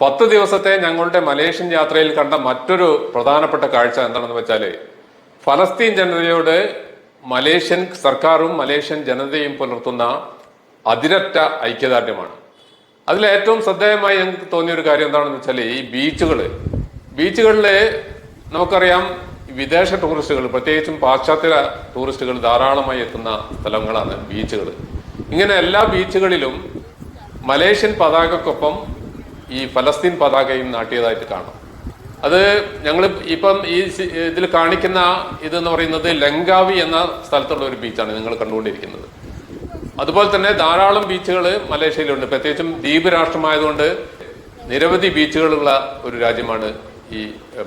പത്ത് ദിവസത്തെ ഞങ്ങളുടെ മലേഷ്യൻ യാത്രയിൽ കണ്ട മറ്റൊരു പ്രധാനപ്പെട്ട കാഴ്ച എന്താണെന്ന് വെച്ചാൽ ഫലസ്തീൻ ജനതയോട് മലേഷ്യൻ സർക്കാരും മലേഷ്യൻ ജനതയും പുലർത്തുന്ന അതിരറ്റ ഐക്യദാർഢ്യമാണ്. അതിൽ ഏറ്റവും ശ്രദ്ധേയമായി ഞങ്ങൾക്ക് തോന്നിയ ഒരു കാര്യം എന്താണെന്ന് വെച്ചാൽ ഈ ബീച്ചുകൾ. ബീച്ചുകളിൽ നമുക്കറിയാം വിദേശ ടൂറിസ്റ്റുകൾ പ്രത്യേകിച്ചും പാശ്ചാത്യ ടൂറിസ്റ്റുകൾ ധാരാളമായി എത്തുന്ന സ്ഥലങ്ങളാണ് ബീച്ചുകൾ. ഇങ്ങനെ എല്ലാ ബീച്ചുകളിലും മലേഷ്യൻ പതാകക്കൊപ്പം ഈ ഫലസ്തീൻ പതാകയും നാട്ടിയതായിട്ട് കാണാം. അത് ഞങ്ങൾ ഇപ്പം ഈ ഇതിൽ കാണിക്കുന്ന ഇതെന്ന് പറയുന്നത് ലങ്കാവി എന്ന സ്ഥലത്തുള്ള ഒരു ബീച്ചാണ് നിങ്ങൾ കണ്ടുകൊണ്ടിരിക്കുന്നത്. അതുപോലെ തന്നെ ധാരാളം ബീച്ചുകൾ മലേഷ്യയിലുണ്ട്. പ്രത്യേകിച്ചും ദ്വീപ് രാഷ്ട്രമായതുകൊണ്ട് നിരവധി ബീച്ചുകളുള്ള ഒരു രാജ്യമാണ് ഈ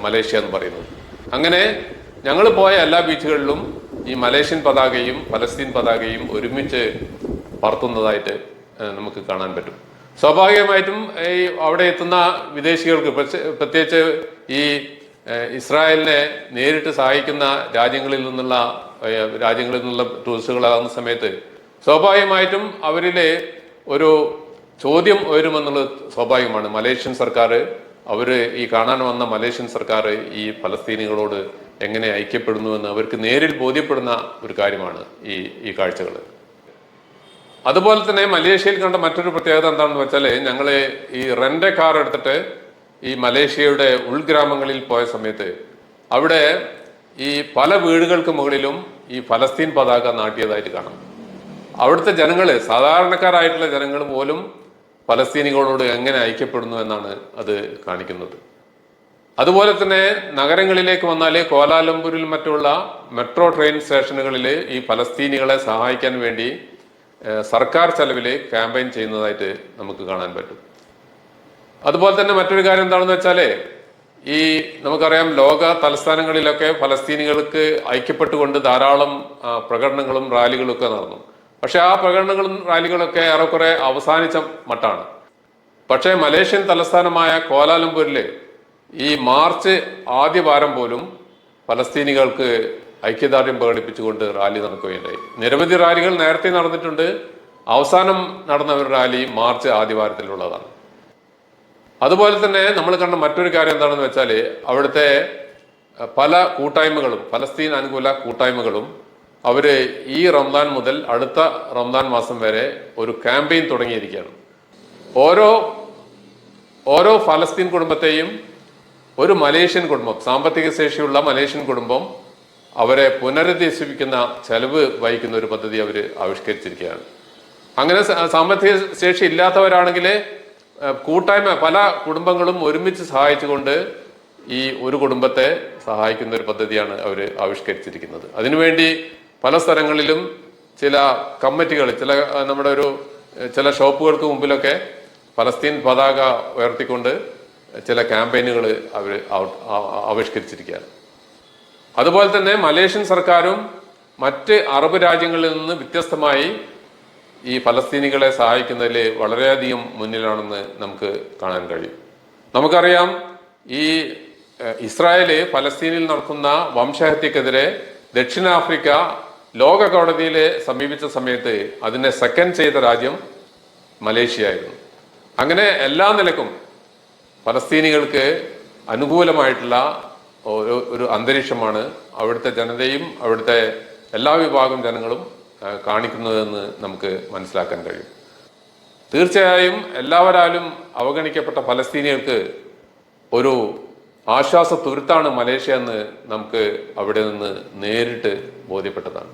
മലേഷ്യ എന്ന് പറയുന്നത്. അങ്ങനെ ഞങ്ങൾ പോയ എല്ലാ ബീച്ചുകളിലും ഈ മലേഷ്യൻ പതാകയും ഫലസ്തീൻ പതാകയും ഒരുമിച്ച് പറത്തുന്നതായിട്ട് നമുക്ക് കാണാൻ പറ്റും. സ്വാഭാവികമായിട്ടും ഈ അവിടെ എത്തുന്ന വിദേശികൾക്ക് പ്രത്യ- പ്രത്യേകിച്ച് ഈ ഇസ്രായേലിനെ നേരിട്ട് സഹായിക്കുന്ന രാജ്യങ്ങളിൽ നിന്നുള്ള രാജ്യങ്ങളിൽ നിന്നുള്ള ടൂറിസ്റ്റുകളാകുന്ന സമയത്ത് സ്വാഭാവികമായിട്ടും അവരിലെ ഒരു ചോദ്യം ഉയരുമെന്നുള്ളത് സ്വാഭാവികമാണ്. മലേഷ്യൻ സർക്കാർ അവർ ഈ കാണാൻ വന്ന മലേഷ്യൻ സർക്കാർ ഈ ഫലസ്തീനികളോട് എങ്ങനെ ഐക്യപ്പെടുന്നുവെന്ന് അവർക്ക് നേരിൽ ബോധ്യപ്പെടുന്ന ഒരു കാര്യമാണ് ഈ ഈ കാഴ്ചകൾ അതുപോലെ തന്നെ മലേഷ്യയിൽ കണ്ട മറ്റൊരു പ്രത്യേകത എന്താണെന്ന് വെച്ചാൽ ഞങ്ങൾ ഈ റെന്റ് കാർ എടുത്തിട്ട് ഈ മലേഷ്യയുടെ ഉൾഗ്രാമങ്ങളിൽ പോയ സമയത്ത് അവിടെ ഈ പല വീടുകൾക്ക് മുകളിലും ഈ ഫലസ്തീൻ പതാക നാട്ടിയതായിട്ട് കാണാം. അവിടുത്തെ ജനങ്ങൾ സാധാരണക്കാരായിട്ടുള്ള ജനങ്ങൾ പോലും ഫലസ്തീനികളോട് എങ്ങനെ ഐക്യപ്പെടുന്നു എന്നാണ് അത് കാണിക്കുന്നത്. അതുപോലെ തന്നെ നഗരങ്ങളിലേക്ക് വന്നാൽ കോലാലംപൂരിൽ മറ്റുള്ള മെട്രോ ട്രെയിൻ സ്റ്റേഷനുകളിൽ ഈ ഫലസ്തീനികളെ സഹായിക്കാൻ വേണ്ടി സർക്കാർ ചെലവിൽ ക്യാമ്പയിൻ ചെയ്യുന്നതായിട്ട് നമുക്ക് കാണാൻ പറ്റും. അതുപോലെ തന്നെ മറ്റൊരു കാര്യം എന്താണെന്ന് വെച്ചാൽ ഈ നമുക്കറിയാം ലോക തലസ്ഥാനങ്ങളിലൊക്കെ ഫലസ്തീനികൾക്ക് ഐക്യപ്പെട്ടുകൊണ്ട് ധാരാളം പ്രകടനങ്ങളും റാലികളും ഒക്കെ നടന്നു. പക്ഷേ ആ പ്രകടനങ്ങളും റാലികളൊക്കെ ഏറെക്കുറെ അവസാനിച്ച മട്ടാണ്. പക്ഷേ മലേഷ്യൻ തലസ്ഥാനമായ കോലാലംപൂരിൽ ഈ മാർച്ച് ആദ്യ വാരം പോലും ഫലസ്തീനികൾക്ക് ഐക്യദാർഢ്യം പ്രകടിപ്പിച്ചുകൊണ്ട് റാലി നടക്കുകയുണ്ടായി. നിരവധി റാലികൾ നേരത്തെ നടന്നിട്ടുണ്ട്. അവസാനം നടന്ന ഒരു റാലി മാർച്ച് ആദിവാരത്തിലുള്ളതാണ് അതുപോലെ തന്നെ നമ്മൾ കണ്ട മറ്റൊരു കാര്യം എന്താണെന്ന് വെച്ചാൽ അവിടുത്തെ പല കൂട്ടായ്മകളും ഫലസ്തീൻ അനുകൂല കൂട്ടായ്മകളും അവർ ഈ റംദാൻ മുതൽ അടുത്ത റംദാൻ മാസം വരെ ഒരു ക്യാമ്പയിൻ തുടങ്ങിയിരിക്കുകയാണ്. ഓരോ ഓരോ ഫലസ്തീൻ കുടുംബത്തെയും ഒരു മലേഷ്യൻ കുടുംബം സാമ്പത്തിക ശേഷിയുള്ള മലേഷ്യൻ കുടുംബം അവരെ പുനരധിവസിപ്പിക്കുന്ന ചെലവ് വഹിക്കുന്ന ഒരു പദ്ധതി അവർ ആവിഷ്കരിച്ചിരിക്കുകയാണ്. അങ്ങനെ സാമ്പത്തിക ശേഷി ഇല്ലാത്തവരാണെങ്കിൽ കൂട്ടായ്മ പല കുടുംബങ്ങളും ഒരുമിച്ച് സഹായിച്ചുകൊണ്ട് ഈ ഒരു കുടുംബത്തെ സഹായിക്കുന്ന ഒരു പദ്ധതിയാണ് അവർ ആവിഷ്കരിച്ചിരിക്കുന്നത്. അതിനുവേണ്ടി പല സ്ഥലങ്ങളിലും ചില കമ്മിറ്റികൾ ചില നമ്മുടെ ഒരു ചില ഷോപ്പുകൾക്ക് മുമ്പിലൊക്കെ ഫലസ്തീൻ പതാക ഉയർത്തിക്കൊണ്ട് ചില ക്യാമ്പയിനുകൾ അവർ ആവിഷ്കരിച്ചിരിക്കുകയാണ്. അതുപോലെ തന്നെ മലേഷ്യൻ സർക്കാരും മറ്റ് അറബ് രാജ്യങ്ങളിൽ നിന്ന് വ്യത്യസ്തമായി ഈ ഫലസ്തീനികളെ സഹായിക്കുന്നതിൽ വളരെയധികം മുന്നിലാണെന്ന് നമുക്ക് കാണാൻ കഴിയും. നമുക്കറിയാം ഈ ഇസ്രായേൽ ഫലസ്തീനിൽ നടക്കുന്ന വംശഹത്യക്കെതിരെ ദക്ഷിണാഫ്രിക്ക ലോക കോടതിയിലെ സമീപിച്ച സമയത്ത് അതിനെ സെക്കൻഡ് ചെയ്ത രാജ്യം മലേഷ്യ ആയിരുന്നു അങ്ങനെ എല്ലാ നിലക്കും ഫലസ്തീനികൾക്ക് അനുകൂലമായിട്ടുള്ള ഒരു ഒരു അന്തരീക്ഷമാണ് അവിടുത്തെ ജനതയും അവിടുത്തെ എല്ലാ വിഭാഗം ജനങ്ങളും കാണിക്കുന്നതെന്ന് നമുക്ക് മനസ്സിലാക്കാൻ കഴിയും. തീർച്ചയായും എല്ലാവരാലും അവഗണിക്കപ്പെട്ട ഫലസ്തീനികൾക്ക് ഒരു ആശ്വാസ തുരുത്താണ് മലേഷ്യ എന്ന് നമുക്ക് അവിടെ നിന്ന് നേരിട്ട് ബോധ്യപ്പെട്ടതാണ്.